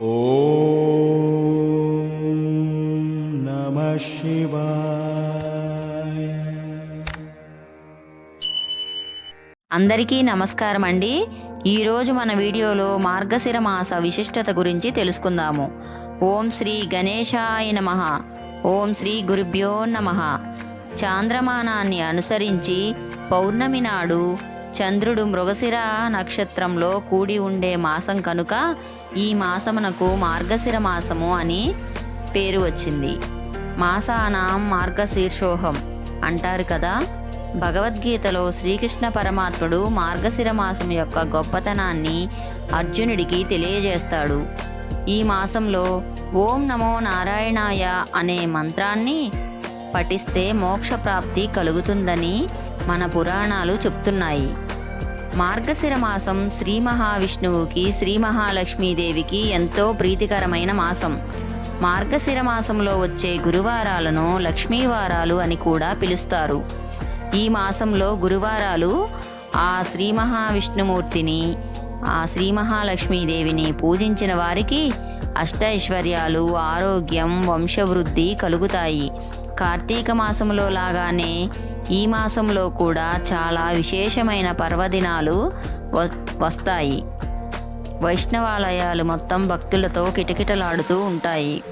నమ అందరికీ నమస్కారం అండి. ఈరోజు మన వీడియోలో మార్గశిర మాస విశిష్టత గురించి తెలుసుకుందాము. ఓం శ్రీ గణేశాయ నమ. ఓం శ్రీ గురుభ్యో నమ. చాంద్రమానాన్ని అనుసరించి పౌర్ణమి నాడు చంద్రుడు మృగశిర నక్షత్రంలో కూడి ఉండే మాసం కనుక ఈ మాసమునకు మార్గశిర మాసము అని పేరు వచ్చింది. మాసానాం మార్గశీర్షోహం అంటారు కదా. భగవద్గీతలో శ్రీకృష్ణ పరమాత్ముడు మార్గశిర మాసం యొక్క గొప్పతనాన్ని అర్జునుడికి తెలియజేస్తాడు. ఈ మాసంలో ఓం నమో నారాయణాయ అనే మంత్రాన్ని పఠిస్తే మోక్ష ప్రాప్తి కలుగుతుందని మన పురాణాలు చెప్తున్నాయి. మార్గశిర మాసం శ్రీ మహావిష్ణువుకి శ్రీ మహాలక్ష్మీదేవికి ఎంతో ప్రీతికరమైన మాసం. మార్గశిర మాసంలో వచ్చే గురువారాలను లక్ష్మీవారాలు అని కూడా పిలుస్తారు. ఈ మాసంలో గురువారాలు ఆ శ్రీ మహావిష్ణుమూర్తిని ఆ శ్రీ మహాలక్ష్మీదేవిని పూజించిన వారికి అష్టైశ్వర్యాలు ఆరోగ్యం వంశవృద్ధి కలుగుతాయి. కార్తీక మాసంలో లాగానే ఈ మాసంలో కూడా చాలా విశేషమైన పర్వదినాలు వస్తాయి. వైష్ణవాలయాలు మొత్తం భక్తులతో కిటకిటలాడుతూ ఉంటాయి.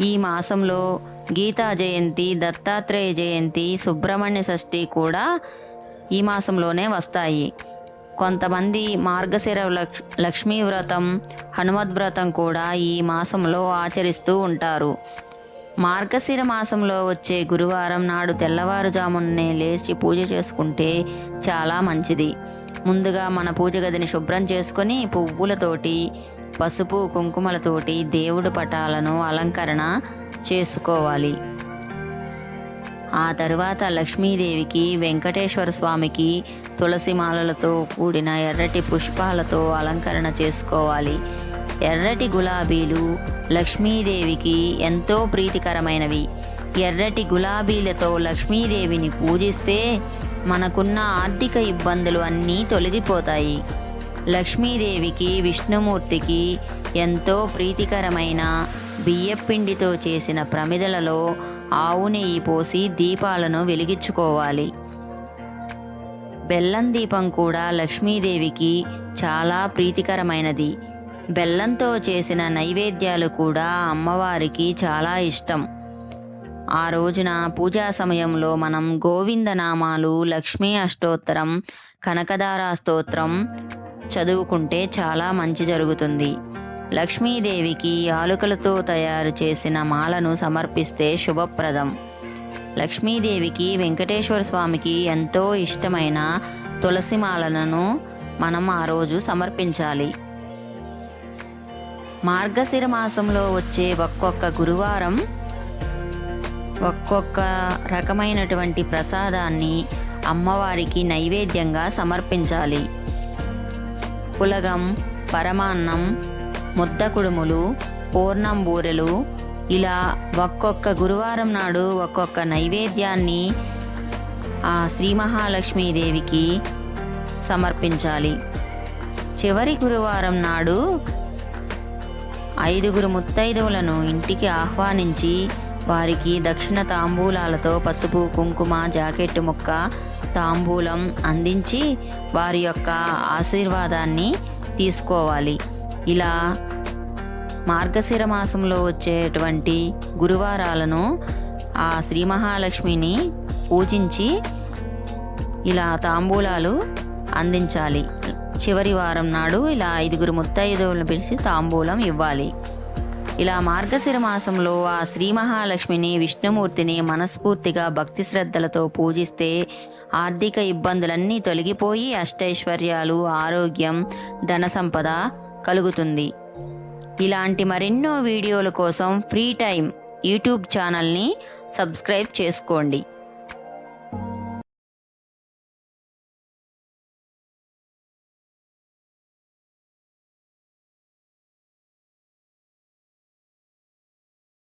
ఈ మాసంలో గీతా జయంతి దత్తాత్రేయ జయంతి సుబ్రహ్మణ్య షష్ఠి కూడా ఈ మాసంలోనే వస్తాయి. కొంతమంది మార్గశిర లక్ష్ లక్ష్మీ వ్రతం హనుమద్ వ్రతం కూడా ఈ మాసంలో ఆచరిస్తూ ఉంటారు. మార్గశిర మాసంలో వచ్చే గురువారం నాడు తెల్లవారుజామునే లేచి పూజ చేసుకుంటే చాలా మంచిది. ముందుగా మన పూజ గదిని శుభ్రం చేసుకొని పువ్వులతోటి పసుపు కుంకుమలతోటి దేవుడు పటాలను అలంకరణ చేసుకోవాలి. ఆ తరువాత లక్ష్మీదేవికి వెంకటేశ్వర స్వామికి తులసి మాలలతో కూడిన ఎర్రటి పుష్పాలతో అలంకరణ చేసుకోవాలి. ఎర్రటి గులాబీలు లక్ష్మీదేవికి ఎంతో ప్రీతికరమైనవి. ఎర్రటి గులాబీలతో లక్ష్మీదేవిని పూజిస్తే మనకున్న ఆర్థిక ఇబ్బందులు అన్నీ తొలగిపోతాయి. లక్ష్మీదేవికి విష్ణుమూర్తికి ఎంతో ప్రీతికరమైన బియ్యపిండితో చేసిన ప్రమిదలలో ఆవు నెయ్యి పోసి దీపాలను వెలిగించుకోవాలి. బెల్లం దీపం కూడా లక్ష్మీదేవికి చాలా ప్రీతికరమైనది. బెల్లంతో చేసిన నైవేద్యాలు కూడా అమ్మవారికి చాలా ఇష్టం. ఆ రోజున పూజా సమయంలో మనం గోవిందనామాలు లక్ష్మీ అష్టోత్తరం కనకదార స్తోత్రం చదువుకుంటే చాలా మంచి జరుగుతుంది. లక్ష్మీదేవికి ఆలుకలతో తయారు చేసిన మాలను సమర్పిస్తే శుభప్రదం. లక్ష్మీదేవికి వెంకటేశ్వర స్వామికి ఎంతో ఇష్టమైన తులసి మాలను మనం ఆ రోజు సమర్పించాలి. మార్గశిర మాసంలో వచ్చే ఒక్కొక్క గురువారం ఒక్కొక్క రకమైనటువంటి ప్రసాదాన్ని అమ్మవారికి నైవేద్యంగా సమర్పించాలి. పులగం పరమాన్నం ముద్ద కుడుములు పూర్ణంబూరెలు ఇలా ఒక్కొక్క గురువారం నాడు ఒక్కొక్క నైవేద్యాన్ని ఆ శ్రీ మహాలక్ష్మీదేవికి సమర్పించాలి. చివరి గురువారం నాడు ఐదుగురు ముత్తైదువులను ఇంటికి ఆహ్వానించి వారికి దక్షిణ తాంబూలాలతో పసుపు కుంకుమ జాకెట్టు ముక్క తాంబూలం అందించి వారి యొక్క ఆశీర్వాదాన్ని తీసుకోవాలి. ఇలా మార్గశిర మాసంలో వచ్చేటువంటి గురువారాలను ఆ శ్రీ మహాలక్ష్మిని పూజించి ఇలా తాంబూలాలు అందించాలి. చివరి వారం నాడు ఇలా ఐదుగురు ముత్తైదువులను పిలిచి తాంబూలం ఇవ్వాలి. ఇలా మార్గశిర మాసంలో ఆ శ్రీ మహాలక్ష్మిని విష్ణుమూర్తిని మనస్ఫూర్తిగా భక్తి శ్రద్ధలతో పూజిస్తే ఆర్థిక ఇబ్బందులన్నీ తొలగిపోయి అష్టైశ్వర్యాలు ఆరోగ్యం ధన సంపద కలుగుతుంది. ఇలాంటి మరెన్నో వీడియోల కోసం ఫ్రీ టైం యూట్యూబ్ ఛానల్ని సబ్స్క్రైబ్ చేసుకోండి.